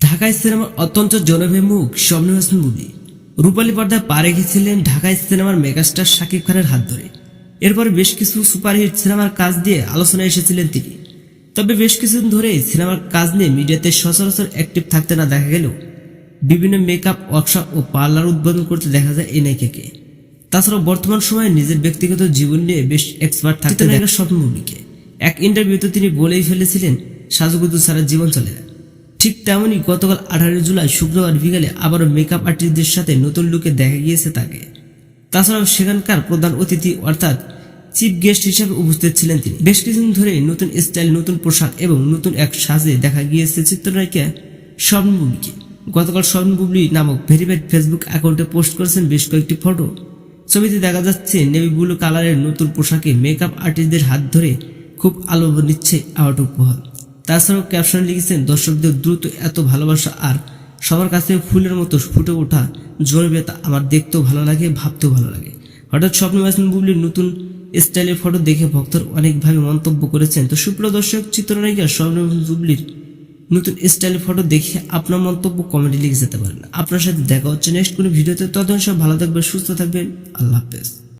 ঢাকায় সিনেমার অত্যন্ত জনপ্রিয় মুখ স্বপ্ন হাসান বুবলি রূপালী পর্দায় পা রেখেছিলেন ঢাকায় সিনেমার মেগাস্টার শাকিব খানের হাত ধরে। এরপর বেশ কিছু সুপারহিট সিনেমার কাজ দিয়ে আলোচনায় এসেছিলেন তিনি। তবে বেশ কিছুদিন ধরে সিনেমার কাজ নিয়ে মিডিয়াতে সচরাচর অ্যাক্টিভ থাকতে না দেখা গেলেও বিভিন্ন মেকআপ ওয়ার্কশপ ও পার্লার উদ্বোধন করতে দেখা যায় এই নায়িকাকে তাছাড়া বর্তমান সময়ে নিজের ব্যক্তিগত জীবন নিয়ে বেশ এক্সপার্ট থাকতে দেখা স্বপ্ন বুবলিকে এক ইন্টারভিউতে তিনি বলেই ফেলেছিলেন সাজুগুজু ছাড়া জীবন চলে না। ঠিক তেমনই গতকাল আঠারোই জুলাই শুক্রবার বিকালে আবারও মেকআপ আর্টিস্টদের সাথে নতুন লুকে দেখা গিয়েছে তাকে। তাছাড়াও সেখানকার প্রধান অতিথি অর্থাৎ চিফ গেস্ট হিসেবে উপস্থিত ছিলেন তিনি। বেশ কিছুদিন ধরে নতুন স্টাইল নতুন পোশাক এবং নতুন এক সাজে দেখা গিয়েছে চিত্রনায়িকা স্বর্ণ বুবলিকে। গতকাল স্বর্ণ বুবলি নামক ভেরিফাইড ফেসবুক অ্যাকাউন্টে পোস্ট করেছেন বেশ কয়েকটি ফটো ছবিতে দেখা যাচ্ছে নেভি ব্লু কালারের নতুন পোশাকে মেকআপ আর্টিস্টদের হাত ধরে খুব আলো নিচ্ছে আউট উপহার। তাছাড়াও ক্যাপশন লিখেছেন, দর্শকদের দ্রুত এত ভালোবাসা আর সবার কাছে ফুলের মতো ফুটে ওঠা জনপ্রিয়তা আমার দেখতেও ভালো লাগে, ভাবতেও ভালো লাগে। হঠাৎ স্বপ্ন মাসিন বুবলির নতুন স্টাইলের ফটো দেখে ভক্তর অনেকভাবে মন্তব্য করেছেন, তো সুপ্রিয় দর্শক, চিত্রনায়িকা স্বপ্ন বুবলির নতুন স্টাইলের ফটো দেখে আপনার মন্তব্য কমেন্টে লিখে যেতে পারেন। আপনার সাথে দেখা হচ্ছে নেক্সট কোনো ভিডিওতে তখন সব ভালো থাকবেন, সুস্থ থাকবেন, আল্লাহ হাফেজ।